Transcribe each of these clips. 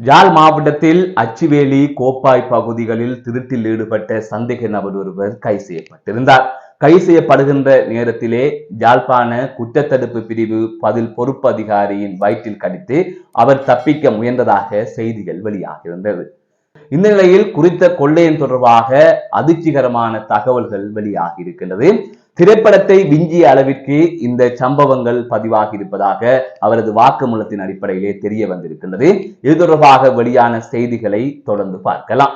யாழ் மாவட்டத்தில் அச்சுவேலி கோப்பாய் பகுதிகளில் திருட்டில் ஈடுபட்ட சந்தேக நபர் ஒருவர் கை செய்யப்பட்டிருந்தார். கை செய்யப்படுகின்ற நேரத்திலே யாழ்ப்பாண குற்றத்தடுப்பு பிரிவு பதில் பொறுப்பு அதிகாரியின் வயிற்றில் கடித்து அவர் தப்பிக்க முயன்றதாக செய்திகள் வெளியாகியிருந்தது. இந்த நிலையில் குறித்த கொள்ளையின் தொடர்பாக அதிர்ச்சிகரமான தகவல்கள் வெளியாகி இருக்கின்றது திரைப்படத்தை விஞ்சிய அளவிற்கு இந்த சம்பவங்கள் பதிவாகி இருப்பதாக அவரது வாக்குமூலத்தின் அடிப்படையிலே தெரிய வந்திருக்கின்றது. இது தொடர்பாக வெளியான செய்திகளை தொடர்ந்து பார்க்கலாம்.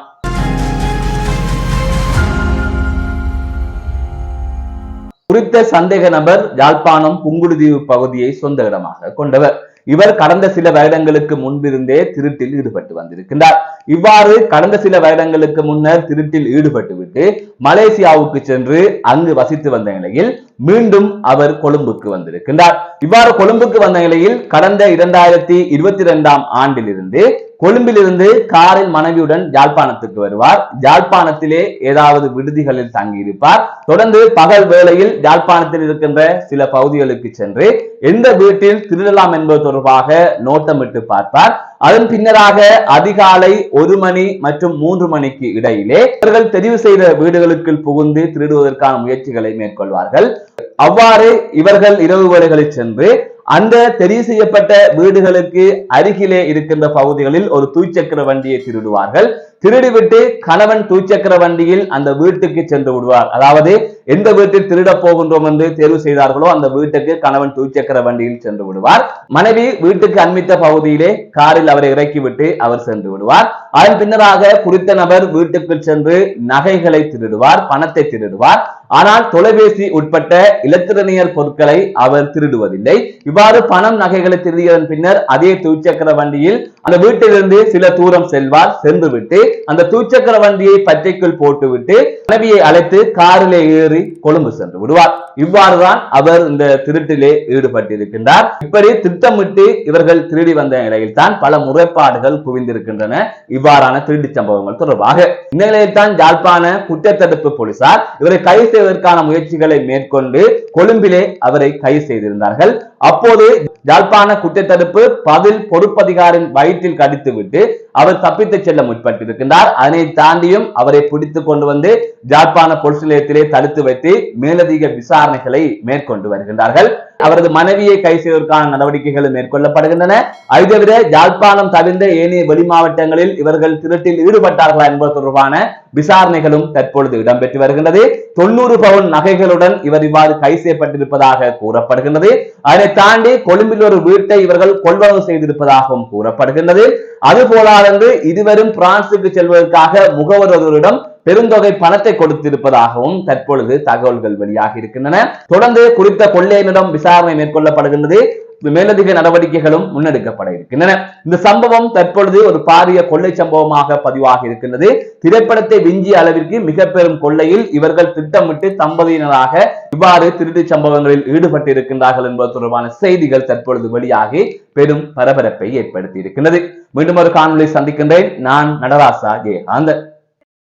குறித்த சந்தேக நபர் யாழ்ப்பாணம் புங்குடுதீவு பகுதியை சொந்த இடமாக கொண்டவர். இவர் கடந்த சில வருடங்களுக்கு முன்பிருந்தே திருட்டில் ஈடுபட்டு வந்திருக்கின்றார். இவ்வாறு கடந்த சில வருடங்களுக்கு முன்னர் திருட்டில் ஈடுபட்டுவிட்டு மலேசியாவுக்கு சென்று அங்கு வசித்து வந்த நிலையில் மீண்டும் அவர் கொழும்புக்கு வந்திருக்கின்றார். இவ்வாறு கொழும்புக்கு வந்த நிலையில் கடந்த இரண்டாயிரத்தி இருபத்தி இரண்டாம் ஆண்டிலிருந்து கொழும்பிலிருந்து காரில் மனைவியுடன் யாழ்ப்பாணத்துக்கு வருவார். யாழ்ப்பாணத்திலே ஏதாவது விடுதிகளில் தங்கியிருப்பார். தொடர்ந்து பகல் வேளையில் யாழ்ப்பாணத்தில் இருக்கின்ற சில பகுதிகளுக்கு சென்று எந்த வீட்டில் திருடலாம் என்பது தொடர்பாக நோட்டமிட்டு பார்ப்பார். அதன் பின்னராக அதிகாலை ஒரு மணி மற்றும் மூன்று மணிக்கு இடையிலே இவர்கள் தெரிவு செய்த வீடுகளுக்கு புகுந்து திருடுவதற்கான முயற்சிகளை மேற்கொள்வார்கள். அவ்வாறு இவர்கள் இரவு வேளைகளில் சென்று அந்த தெரிவு செய்யப்பட்ட வீடுகளுக்கு அருகிலே இருக்கின்ற பகுதிகளில் ஒரு தூய்சக்கர வண்டியை திருடுவார்கள். திருடிவிட்டு கணவன் தூச்சக்கர வண்டியில் அந்த வீட்டுக்கு சென்று விடுவார். அதாவது எந்த வீட்டில் திருட போகின்றோம் என்று தேர்வு செய்தார்களோ அந்த வீட்டுக்கு கணவன் தூச்சக்கர வண்டியில் சென்று விடுவார். மனைவி வீட்டுக்கு அண்மித்த பகுதியிலே காரில் அவரை இறக்கிவிட்டு அவர் சென்று விடுவார். அதன் பின்னராக குறித்த நபர் வீட்டுக்கு சென்று நகைகளை திருடுவார் பணத்தை திருடுவார். ஆனால் தொலைபேசி உட்பட்ட இலத்திரனியல் பொருட்களை அவர் திருடுவதில்லை. இவ்வாறு பணம் நகைகளை திருடியதன் பின்னர் அதே தூச்சக்கர வண்டியில் அந்த வீட்டிலிருந்து சில தூரம் செல்வார். சென்று விட்டு அந்த தூச்சக்கர வண்டியை பச்சைக்குள் போட்டுவிட்டு மனைவியை அழைத்து காரிலே ஏறி கொழும்பு சென்று விடுவார். இவ்வாறுதான் அவர் இந்த திருட்டிலே ஈடுபட்டிருக்கின்றார். இப்படி திட்டமிட்டு இவர்கள் திருடி வந்த நிலையில் தான் பல முறைப்பாடுகள் குவிந்திருக்கின்றன. இவ்வாறான திருட்டு சம்பவங்கள் தொடர்பாக. இந்த நிலையில் தான் யாழ்ப்பாண குற்றத்தடுப்பு போலீசார் இவரை கைது செய்வதற்கான முயற்சிகளை மேற்கொண்டு கொழும்பிலே அவரை கைது செய்திருந்தார்கள். அப்போது யாழ்ப்பாண குற்றத்தடுப்பு பதில் பொறுப்பதிகாரின் வயிற்றில் கடித்துவிட்டு அவர் தப்பித்து செல்ல முற்பட்டிருக்கின்றார். அதனை தாண்டியும் அவரை பிடித்து கொண்டு வந்து யாழ்ப்பாண பொலிஸ் நிலையத்திலே தடுத்து வைத்து மேலதிக விசாரணைகளை மேற்கொண்டு வருகின்றார்கள். அவரது மனைவியை கை செய்வதற்கான நடவடிக்கைகள் மேற்கொள்ளப்படுகின்றன. அது தவிர யாழ்ப்பாணம் தவிர்ந்த ஏனைய வெளி மாவட்டங்களில் இவர்கள் திருட்டில் ஈடுபட்டார்களா என்பது தொடர்பான விசாரணைகளும் தற்பொழுது இடம்பெற்று வருகின்றது. தொண்ணூறு பவுன் நகைகளுடன் இவர் இவ்வாறு கை செய்யப்பட்டிருப்பதாக கூறப்படுகின்றது. அதனை தாண்டி கொழும்பில் ஒரு வீட்டை இவர்கள் கொள்வனவு செய்திருப்பதாகவும் கூறப்படுகின்றது. அது போலாதென்று இதுவரும் பிரான்சுக்கு செல்வதற்காக முகவர் ஒருவரிடம் பெருந்தொகை பணத்தை கொடுத்திருப்பதாகவும் தற்பொழுது தகவல்கள் வெளியாகி இருக்கின்றன. தொடர்ந்து குறித்த கொள்ளையனிடம் விசாரணை மேற்கொள்ளப்படுகின்றது. மேலதிக நடவடிக்கைகளும் முன்னெடுக்கப்பட இருக்கின்றன. இந்த சம்பவம் தற்பொழுது ஒரு பாரிய கொள்ளை சம்பவமாக பதிவாகி இருக்கின்றது. திரைப்படத்தை விஞ்சிய அளவிற்கு மிக பெரும் கொள்ளையில் இவர்கள் திட்டமிட்டு தம்பதியினராக இவ்வாறு திருட்டு சம்பவங்களில் ஈடுபட்டு இருக்கின்றார்கள் என்பது தொடர்பான செய்திகள் தற்பொழுது வெளியாகி பெரும் பரபரப்பை ஏற்படுத்தி இருக்கின்றது. மீண்டும் ஒரு காணொலி சந்திக்கின்றேன். நான் நடராசா ஜெயகாந்தன்.